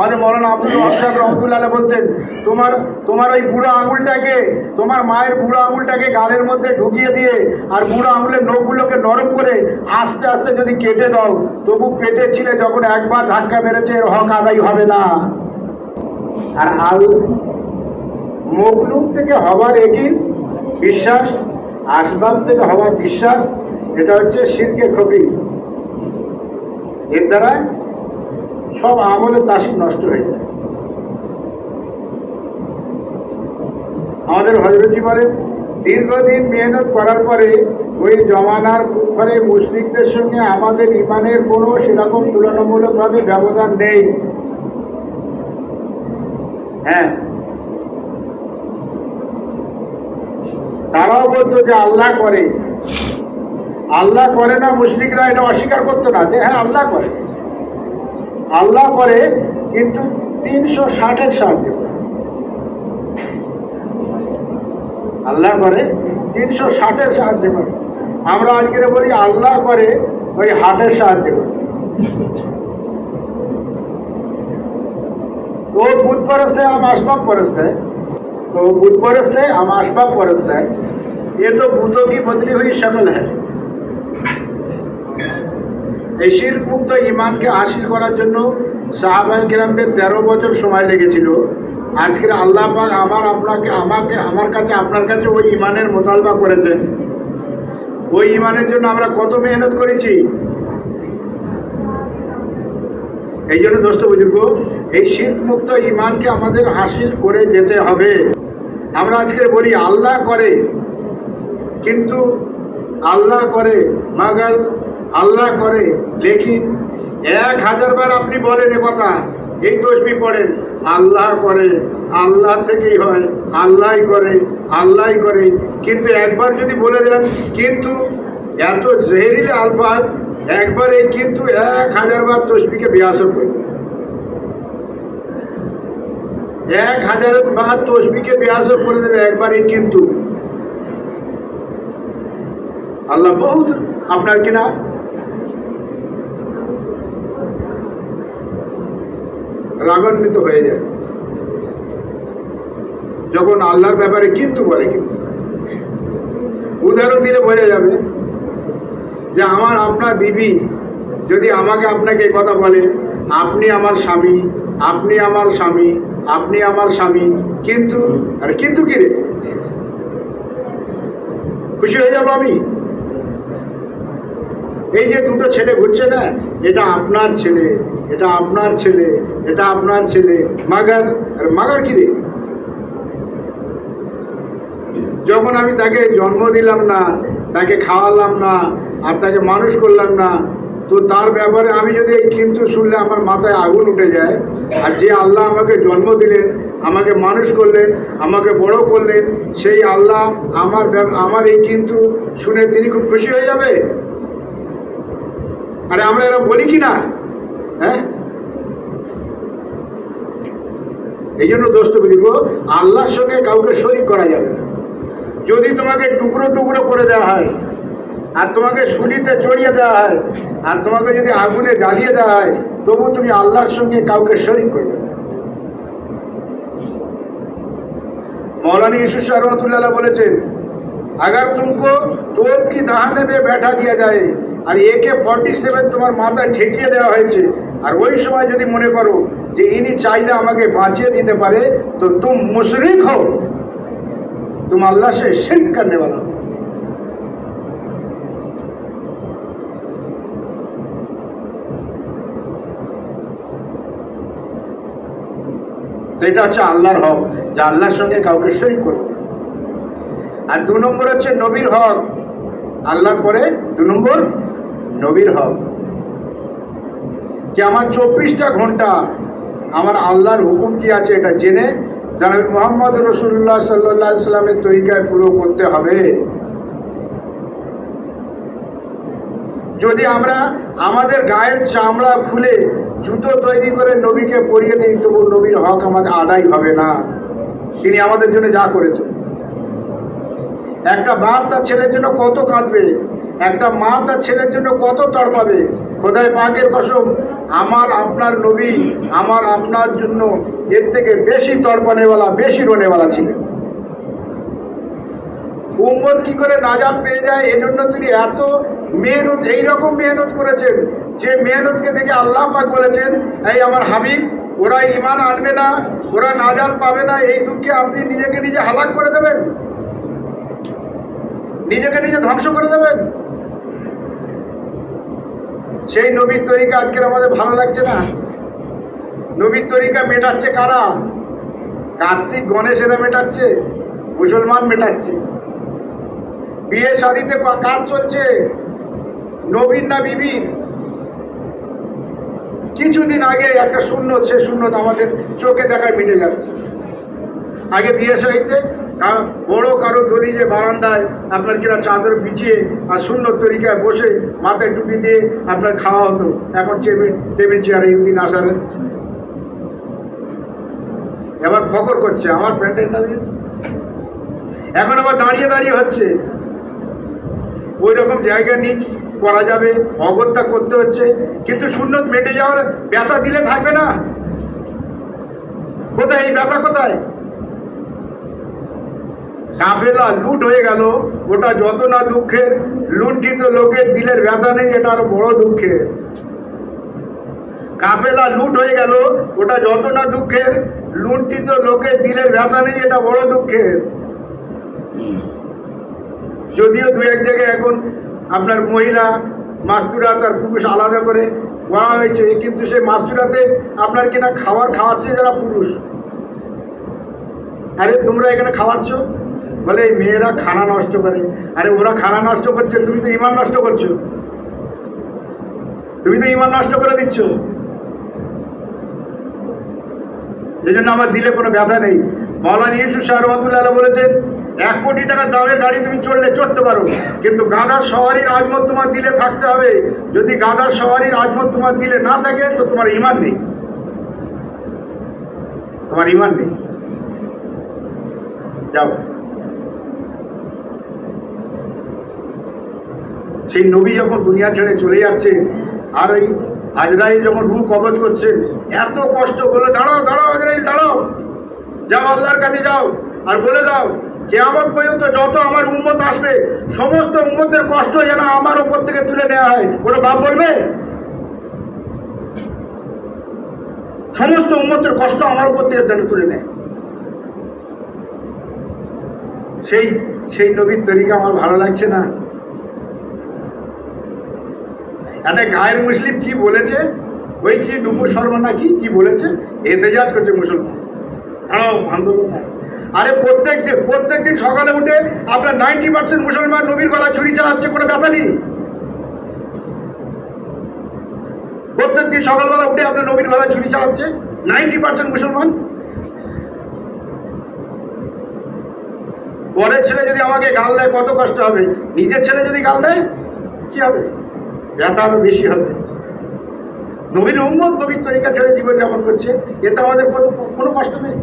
আমাদের মৌলানা আব্দুল সাহেব রহমতুল্লাহ বলতেন তোমার তোমার ওই বুড়ো আঙুলটাকে, তোমার মায়ের বুড়ো আঙুলটাকে গালের মধ্যে ঢুকিয়ে দিয়ে আর বুড়ো আঙুলের নখগুলোকে নরম করে আস্তে আস্তে যদি কেটে দাও, তবু পেটে ছিলে যখন একবার ধাক্কা মেরেছে, এর হক আদায় হবে না। আর আল মকলুক থেকে হবার একই বিশ্বাস, আসবাব থেকে হবার বিশ্বাস, এটা হচ্ছে শিরকে খবি এর দ্বারা সব আমলের তাসির নষ্ট হয়ে যায়। আমাদের হজরতজি বলেন, দীর্ঘদিন মেহনত করার পরে ওই জমানার পরে মুসলিকদের সঙ্গে আমাদের ইমানের কোনো সেরকম তুলনামূলকভাবে ব্যবধান নেই। হ্যাঁ। তারাও বলতো যে আল্লাহ করে। আল্লাহ করে না মুসলিকরা এটা অস্বীকার করতো না যে হ্যাঁ আল্লাহ করে। আল্লাহ করে কিন্তু তিনশো ষাটের সাহায্যে করে আল্লাহ করে তিনশো ষাটের সাহায্যে করে আমরা আজকে বলি আল্লাহ করে ওই হাটের সাহায্যে করে वो बुद्ध परस्त है हम असबाब परस्त है तो वो बुद्ध परस्त है हम असबाब परस्त है ये तो भूतों की बदली हुई शक्ल है এই শির মুক্ত ইমানকে হাসিল করার জন্য সাহাবাই কিরামদের তেরো বছর সময় লেগেছিল। আজকের আল্লাহ পাক আমার আপনাকে, আমাকে, আমার কাছে, আপনার কাছে ওই ইমানের মোতালবা করেছেন। ওই ইমানের জন্য আমরা কত মেহনত করেছি? এই জন্য দোস্ত বুজুর্গ, এই শীত মুক্ত ইমানকে আমাদের হাসিল করে যেতে হবে। আমরা আজকে বলি, আল্লাহ করে। কিন্তু আল্লাহ করে, মাগাল আল্লাহ করে। লেকিন এক হাজার বার আপনি বলেন কথা, এই তসবি পড়েন। আল্লাহ করে, আল্লাহ থেকেই হয় আল্লাহই করে আল্লাহই করে। কিন্তু একবার যদি বলে দেন, কিন্তু এত জেহেরিল আলফাজ, একবার এই কিন্তু এক হাজার বার তসবিকে বিয়াসর করে। এক হাজার বার তসবিকে বিয়াসর করে দেবে একবার এই কিন্তু। আল্লাহ বহুত আপনার কিনা? রাগান্বিত হয়ে যায়। যখন আল্লাহর ব্যাপারে কিন্তু বলে কিন্তু উদাহরণ দিলে বোঝা যাবে যে আমার আপনার বিবি যদি আমাকে আপনাকে কথা বলে, আপনি আমার স্বামী, আপনি আমার স্বামী, আপনি আমার স্বামী, কিন্তু, আর কিন্তু কি রে? খুশি হয়ে যাব আমি? এই যে দুটো ছেলে ঘুরছে না, এটা আপনার ছেলে। এটা আপনার ছেলে, এটা আপনার ছেলে, মাগার মাগার কি রে? যখন আমি তাকে জন্ম দিলাম না, তাকে খাওয়ালাম না, আর তাকে মানুষ করলাম না, তো তার ব্যাপারে আমি যদি এই কিন্তু শুনলে আমার মাথায় আগুন উঠে যায়, আর যে আল্লাহ আমাকে জন্ম দিলেন, আমাকে মানুষ করলেন, আমাকে বড় করলেন, সেই আল্লাহ আমার আমার এই কিন্তু শুনে তিনি খুব খুশি হয়ে যাবে? আরে আমরা এরা বলি কি না? হ্যাঁ? এই জন্য দোস্ত বলিব আল্লাহর সঙ্গে কাউকে শরিক করা যাবে যদি তোমাকে টুকরো টুকরো করে দেওয়া হয়, আর তোমাকে সুলিতে চড়িয়ে দেওয়া হয়, আর তোমাকে যদি আগুনে জ্বালিয়ে দেওয়া হয়, তবু তুমি আল্লাহর সঙ্গে কাউকে শরিক করবে মৌলানি ইসুস রহমতুল্লাহ বলেছেন, আগার তুমকো তোর কি দাহানে নেবে ব্যাঠা দিয়া যায় আর একে ফর্টি সেভেন তোমার মাথায় ঠেকিয়ে দেওয়া হয়েছে। আর ওই সময় যদি মনে করো যে ইনি চাইলে আমাকে বাঁচিয়ে দিতে পারে, তো তুম মুশরিক হো তুমি আল্লাহ সে শির কান্নে বলা। এটা হচ্ছে আল্লাহর হক, যা আল্লাহর সঙ্গে কাউকে সই করবে আর দু নম্বর হচ্ছে নবীর হক। আল্লাহর পরে দু নম্বর নবীর হক। যে আমার চব্বিশটা ঘণ্টা আমার আল্লাহর হুকুম কি আছে এটা জেনে জানাবি, মোহাম্মদ রসুল্লাহ সাল্লাহ সাল্লামের তরিকায় পুরো করতে হবে। যদি আমরা আমাদের গায়ের চামড়া খুলে জুতো তৈরি করে নবীকে পরিয়ে দিই তবু নবীর হক আমাকে আদায় হবে না। তিনি আমাদের জন্য যা করেছেন। একটা বাপ তার ছেলের জন্য কত কাঁদবে। একটা মা তার ছেলের জন্য কত তড়পাবে খোদায় পাকের কসম, আমার আপনার নবী আমার আপনার জন্য এর থেকে বেশি তর্পণেওয়ালা, বেশি রোনেওয়ালা ছিলেন। উম্মত কি করে নাজাত পেয়ে যায়? এজন্য তিনি এত মেহনত, এইরকম মেহনত করেছেন, যে মেহনতকে দেখে আল্লাহ পাক বলেছেন, এই আমার হাবিব, ওরা ইমান আনবে না, ওরা নাজাত পাবে না, এই দুঃখে আপনি নিজেকে নিজে হালাক করে দেবেন? নিজেকে নিজে ধ্বংস করে দেবেন? সেই নবীর তরিকা আজকের আমাদের ভালো লাগছে না? নবীর তরিকা মেটাচ্ছে কারা? কার্তিক গণেশ এরা মেটাচ্ছে, মুসলমান মেটাচ্ছে। বিয়ে শাদিতে কাজ চলছে, নবীন না বিবির? কিছুদিন আগে একটা শূন্য সে শূন্যতা আমাদের চোখে দেখায় মিটে যাচ্ছে। আগে বিয়ে শাদিতে কা- বড় কারও দড়ি যে বারান্দায় আপনার কিনা চাদর বিছিয়ে আর শূন্য তরিকায় বসে মাথায় টুপি দিয়ে আপনার খাওয়া হতো, এখন টেবিল টেবিল চেয়ারে ইউদিন আসার এবার ফকর করছে, আমার প্যান্টের দাঁড়িয়ে এখন আবার দাঁড়িয়ে দাঁড়িয়ে হচ্ছে। ওই রকম জায়গা নিয়ে করা যাবে? অগত্যা করতে হচ্ছে। কিন্তু শূন্য মেটে যাওয়ার ব্যথা দিলে থাকবে না। কোথায়? এই ব্যথা কোথায়? কাফেলা লুট হয়ে গেল। ওটা যত না দুঃখের লুণ্ঠিত লোকের দিলের ব্যথা নেই, এটা আরও বড় দুঃখের। কাফেলা লুট হয়ে গেল ওটা যত না দুঃখের লুণ্ঠিত লোকের দিলের ব্যথা নেই, এটা বড় দুঃখের। যদিও দু এক জায়গায় এখন আপনার মহিলা মাস্তুরা তার পুরুষ আলাদা করে করা হয়েছে, কিন্তু সেই মাস্তুরাতে আপনার কিনা খাবার খাওয়াচ্ছে যারা পুরুষ। আরে, তোমরা এখানে খাওয়াচ্ছ? বলে এই মেয়েরা খানা নষ্ট করে। আরে ওরা খানা নষ্ট করছে, তুমি তো ইমান নষ্ট করছ। তুমি তো ইমান নষ্ট করে দিচ্ছ। এই জন্য আমার দিলে কোনো ব্যথা নেই। মৌলানা ইউসুফ শাহ রহমতুল্লাহ বলেছেন, এক কোটি টাকার দামের গাড়ি তুমি চড়লে চড়তে পারো, কিন্তু গাদার সওয়ারির আজমত তোমার দিলে থাকতে হবে। যদি গাদার সওয়ারির আজমত তোমার দিলে না থাকে, তো তোমার ইমান নেই। তোমার ইমান নেই। যাও। সেই নবী যখন দুনিয়া ছেড়ে চলে যাচ্ছে, আর ওই আজরাইল যখন রু কবজ করছেন এত কষ্ট বলে দাঁড়াও দাঁড়াও আজরাইল দাঁড়াও। যাও, আল্লাহর কাছে যাও আর বলে দাও যে আমার পর্যন্ত যত আমার উন্মত আসবে, সমস্ত উন্মতের কষ্ট যেন আমার ওপর থেকে তুলে নেওয়া হয়। কোনো বাপ বলবে? সমস্ত উন্মতের কষ্ট আমার উপর থেকে যেন তুলে নেয়। সেই সেই নবীর তরিকা আমার ভালো লাগছে না। একটা গায়ের মুসলিম কি বলেছে? ওই কি ডুবু শর্মা নাকি কি বলেছে? এতেজাজ করছে মুসলমান। আন্দোলন আরে প্রত্যেক দিন প্রত্যেক দিন সকালে উঠে আপনার নাইনটি পার্সেন্ট মুসলমান নবীর গলা ছুরি চালাচ্ছে, কোনো ব্যথা নেই? প্রত্যেক দিন সকালবেলা উঠে আপনার নবীর গলা ছুরি চালাচ্ছে নাইনটি পার্সেন্ট মুসলমান? পরের ছেলে যদি আমাকে গাল দেয়, কত কষ্ট হবে? নিজের ছেলে যদি গাল দেয়, কি হবে? ব্যথা আরও বেশি হবে। নবীর উম্মত নবীর তরিকা ছেড়ে জীবন যাপন করছে। এতে আমাদের কোনো কোনো কষ্ট নেই।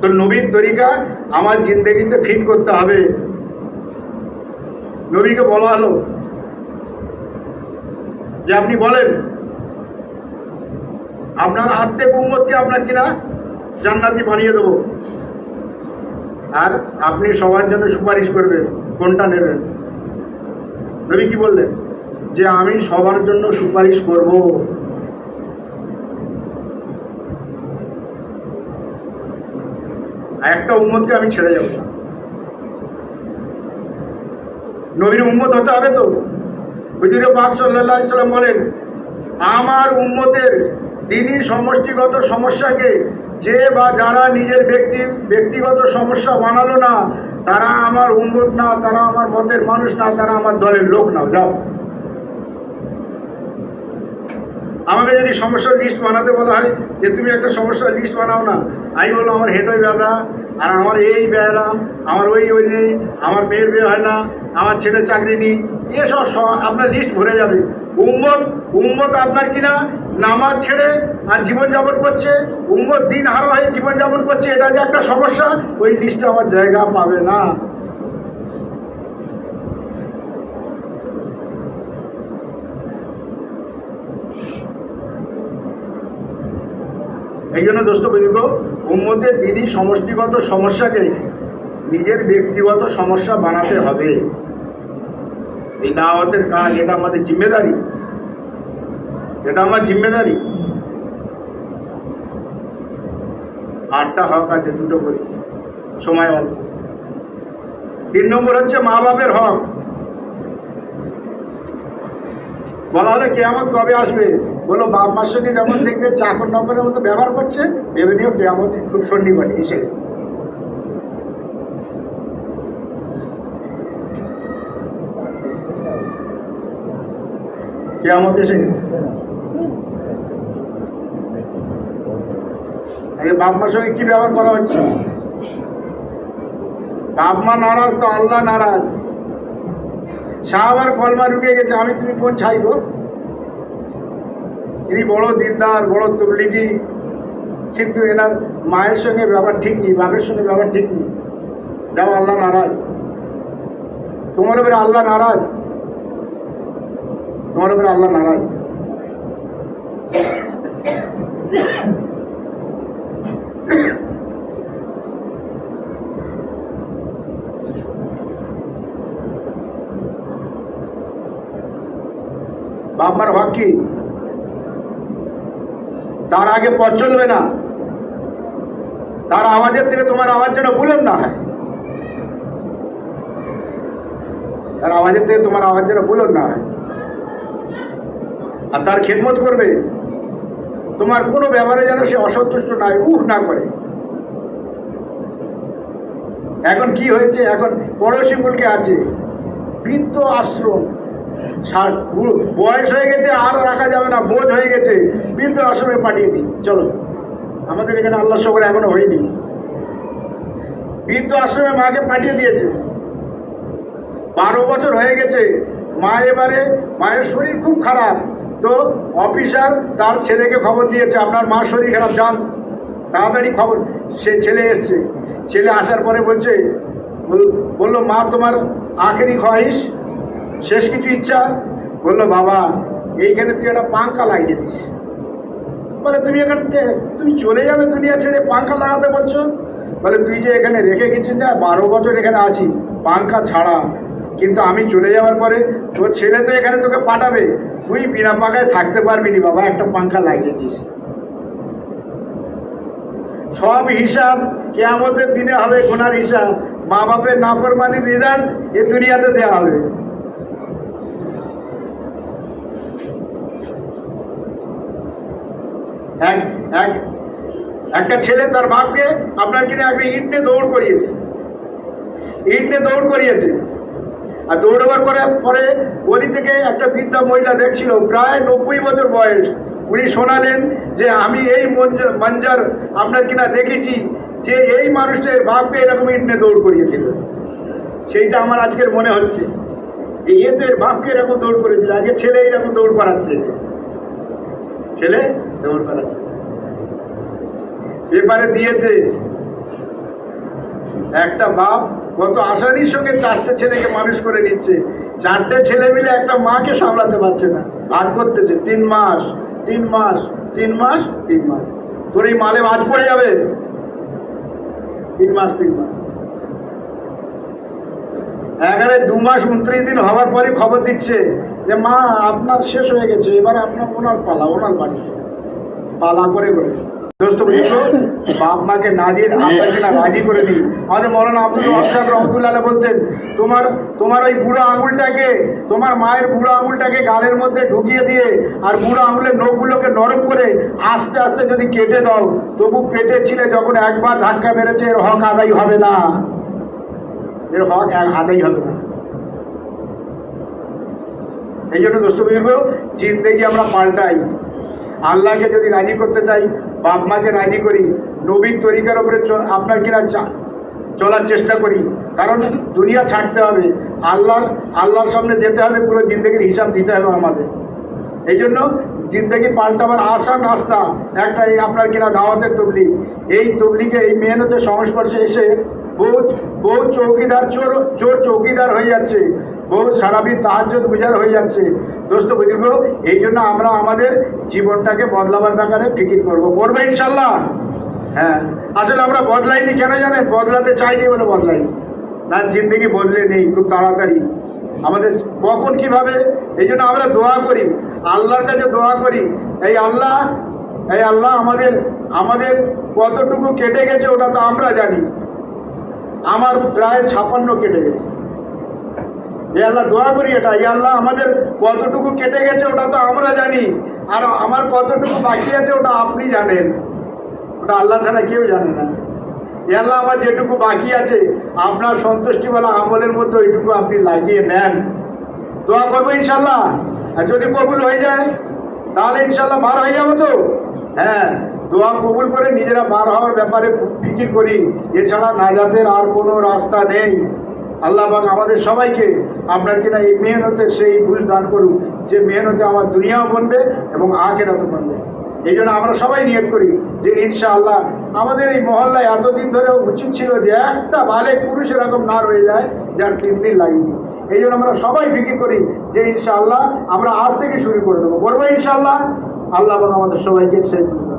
তো নবীর তরিকা, আমার জিন্দগিতে ফিট করতে হবে। নবীকে বলা হলো যে, আপনি বলেন, আপনার আত্মেক উম্মতকে আপনার কিনা জান্নাতি বানিয়ে দেবো। আর আপনি সবার জন্য সুপারিশ করবেন, কোনটা নেবেন? নবী কি বললেন? যে আমি সবার জন্য সুপারিশ করব। একটা উম্মতকে আমি ছেড়ে যাব। নবীর উম্মত হতে হবে তো? হুজুরে পাক সাল্লাহ সাল্লাম বলেন, আমার উম্মতের দিনই সমষ্টিগত সমস্যাকে যে বা যারা নিজের ব্যক্তি, ব্যক্তিগত সমস্যা বানালো না, তারা আমার উম্মত না, তারা আমার মতের মানুষ না, তারা আমার দলের লোক না। যাও। আমাকে যদি সমস্যার লিস্ট বানাতে বলা হয়, যে তুমি একটা সমস্যার লিস্ট বানাও না, আমি বলব আমার হেঁটোই ব্যথা আর আমার এই ব্যায়াম আমার ওই ওই নেই, আমার মেয়ের বিয়ে হয় না, আমার ছেলে চাকরি নেই। এসব আপনার লিস্ট ভরে যাবে। উম্মত উম্মত আপনার কিনা নামাজ ছেড়ে আর জীবনযাপন করছে, উম্মত দিন হারা হয়ে জীবনযাপন করছে, এটা যে একটা সমস্যা, ওই লিস্টে আমার জায়গা পাবে না। এই জন্য দোস্ত বলিব উম্মতের দিনই সমষ্টিগত সমস্যাকে নিজের ব্যক্তিগত সমস্যা বানাতে হবে। এই দাওয়াতের কাজ, এটা আমাদের জিম্মেদারি। এটা আমার জিম্মেদারি। আটটা হক আছে, দুটো করি। সময় অল্প। তিন নম্বর হচ্ছে মা বাপের হক। বলা হলে কেয়ামত কবে আসবে? বলো বাপ মার সঙ্গে যেমন দেখবে চাকর নম্বরের মতো ব্যবহার করছে ভেবে নিও কেয়ামত খুব সন্নিকটে এসে কেয়ামত এসে। আগে বাপ মার সঙ্গে কি ব্যবহার করা হচ্ছে? বাপ মা নারাজ তো আল্লাহ নারাজ। সাহাবার কলমা ঢুকে গেছে, আমি তুমি কোন ছাই গো? ইনি বড় দিনদার বড় তবলিগি কিন্তু এনার মায়ের সঙ্গে ব্যাপার ঠিক নেই, বাপের সঙ্গে ব্যাপার ঠিক নেই। যাও, আল্লাহ নারাজ। তোমার উপরে আল্লাহ নারাজ। তোমার উপরে আল্লাহ নারাজ। বাপ মার হক কি? তার আগে পথ চলবে না। তার আওয়াজের থেকে তোমার আওয়াজ যেন বুলেন না হয়। তার আওয়াজের থেকে তোমার আওয়াজ যেন বুলেন না হয়। আর তার খেদমত করবে। তোমার কোনো ব্যাপারে যেন সে অসন্তুষ্ট নয় উহ না করে। এখন কি হয়েছে? এখন পড়োশি মুলকে আছে। বৃদ্ধ আশ্রম। বয়স হয়ে গেছে, আর রাখা যাবে না, বোঝ হয়ে গেছে। বৃদ্ধ আশ্রমে পাঠিয়ে দিই। চলো। আমাদের এখানে আল্লাহ শকর এখনও হয়নি। বৃদ্ধ আশ্রমে মাকে পাঠিয়ে দিয়েছে। বারো বছর হয়ে গেছে। মা এবারে, মায়ের শরীর খুব খারাপ। তো অফিসার তার ছেলেকে খবর দিয়েছে, আপনার মার শরীর খারাপ, যান। তাড়াতাড়ি খবর, সে ছেলে এসছে। ছেলে আসার পরে বলছে, বল- বলল, মা, তোমার আখেরি খোয়াইশ, শেষ কিছু ইচ্ছা? বলল, বাবা, এইখানে তুই একটা পাঙ্খা লাগিয়ে দিস। বলে, তুমি এখান তুমি চলে যাবে দুনিয়া ছেড়ে পাঙ্খা লাগাতে বলছো? বলে, তুই যে এখানে রেখে গেছিস না, বারো বছর এখানে আছি, পাঙ্খা ছাড়া কিন্তু আমি চলে যাওয়ার পরে তোর ছেলে তো এখানে তোকে পাঠাবে। তুই বিনা পাখায় থাকতে পারবি নি বাবা, একটা পাঙ্খা লাগিয়ে দিস। সব হিসাব কেয়ামতের দিনে হবে গোনার হিসাব। মা বাপের নাফরমানির রেজাল্ট এ দুনিয়াতে দেওয়া হবে। এক এক, একটা ছেলে তার বাপকে আপনার কিনে একটা ইট নিয়ে দৌড় করিয়েছে। ইট নিয়ে দৌড় করিয়েছে। আর দৌড়াবার করে পরে গলি থেকে একটা বৃদ্ধা মহিলা দেখছিল, প্রায় নব্বই বছর বয়স। উনি শোনালেন যে, আমি এই মঞ্জ- মঞ্জার আপনার কিনা দেখেছি যে, এই মানুষটা এর বাপকে এরকম ইট নিয়ে দৌড় করিয়েছিল। সেইটা আমার আজকের মনে হচ্ছে যে, এ তো এর বাপকে এরকম দৌড় করেছিল। আজকে ছেলে এরকম দৌড় করাচ্ছে। ছেলে দৌড় করাচ্ছে। পেপারে দিয়েছে, একটা বাপ কত আসানির সঙ্গে চারটে ছেলেকে মানুষ করে নিচ্ছে। চারটে ছেলে মিলে একটা মাকে সামলাতে পারছে না। ভাগ করতেছে। তিন মাস তিন মাস তিন মাস তিন মাস। তোর এই মালে বাজ পড়ে যাবে। তিন মাস তিন মাস। এখানে দু মাস উনত্রিশ দিন হওয়ার পরই খবর দিচ্ছে যে, মা, আপনার শেষ হয়ে গেছে। এবার আপনার ওনার পালা, ওনার বাড়ি। পালা করে করে। দোস্ত বুঝলো বাপ মাকে না দিয়ে আপনাকে না রাজি করে দিই। আমাদের মৌলানা আব্দুল রহমান রহমতুল্লাহ বলতেন তোমার তোমার ওই বুড়ো আঙুলটাকে তোমার মায়ের বুড়ো আঙুলটাকে গালের মধ্যে ঢুকিয়ে দিয়ে আর বুড়ো আঙুলের নখগুলোকে নরম করে আস্তে আস্তে যদি কেটে দাও তবু পেটে ছিলে যখন একবার ধাক্কা মেরেছে এর হক আদায় হবে না। এর হক আদায় হবে না। এই জন্য দোস্ত বুঝব জিন্দেগি আমরা পাল্টাই। আল্লাহকে যদি রাজি করতে চাই, বাপ মাকে রাজি করি, নবীর তরিকার উপরে চ- আপনার কিনা চলার চেষ্টা করি। কারণ দুনিয়া ছাড়তে হবে। আল্লাহর আল্লাহর সামনে যেতে হবে, পুরো জিন্দগির হিসাব দিতে হবে আমাদের। এই জন্য জিন্দগি পাল্টাবার আসান রাস্তা, একটা এই আপনার কিনা দাওয়াতের তবলিগ। এই তবলিগে, এই মেহনতের সংস্পর্শে এসে বহু বহু চৌকিদার চোর চোর চৌকিদার হয়ে যাচ্ছে। বহু সারাবি তাহাজ্জত গুজার হয়ে যাচ্ছে। দোস্ত বুজুর্গ এই জন্য আমরা আমাদের জীবনটাকে বদলাবার ব্যাপারে ফিকির করব। করব ইনশাল্লাহ হ্যাঁ। আসলে আমরা বদলাইনি কেন জানেন? বদলাতে চাইনি বলে বদলাইনি। না, জিন্দগি বদলে নেই, খুব তাড়াতাড়ি। আমাদের কখন কীভাবে? এই জন্য আমরা দোয়া করি। আল্লাহর কাছে দোয়া করি। এই আল্লাহ এই আল্লাহ আমাদের আমাদের কতটুকু কেটে গেছে ওটা তো আমরা জানি। আমার প্রায় ছাপান্ন কেটে গেছে। এই আল্লাহ, দোয়া করি এটা। এই আল্লাহ, আমাদের কতটুকু কেটে গেছে ওটা তো আমরা জানি। আর আমার কতটুকু বাকি আছে ওটা আপনি জানেন। ওটা আল্লাহ ছাড়া কেউ জানে না। এ আল্লাহ, আমার যেটুকু বাকি আছে, আপনার সন্তুষ্টিওয়ালা আমলের মধ্যে ওইটুকু আপনি লাগিয়ে নেন। দোয়া করব ইনশাল্লাহ আর যদি কবুল হয়ে যায়, তাহলে ইনশাল্লাহ বার হয়ে যাব তো। হ্যাঁ দোয়া কবুল করে নিজেরা বার হওয়ার ব্যাপারে ফিকির করি। এছাড়া নাজাতের আর কোনো রাস্তা নেই। আল্লাহ পাক আমাদের সবাইকে আপনার কিনা এই মেহনতের সেই বুঝ দান করুক, যে মেহনতে আমার দুনিয়াও বনবে এবং আখেরাতও বনবে। এই জন্য আমরা সবাই নিয়ত করি যে ইনশাআল্লাহ আমাদের এই মহল্লায় এতদিন ধরে উচিত ছিল যে একটা বালে পুরুষ এরকম না রয়ে যায়, যার তিন দিন লাগেনি এই জন্য আমরা সবাই ফিকির করি যে ইনশাআল্লাহ আমরা আজ থেকে শুরু করে দেবো। করব ইনশাআল্লাহ, আল্লাহ আমাদের সবাইকে সেই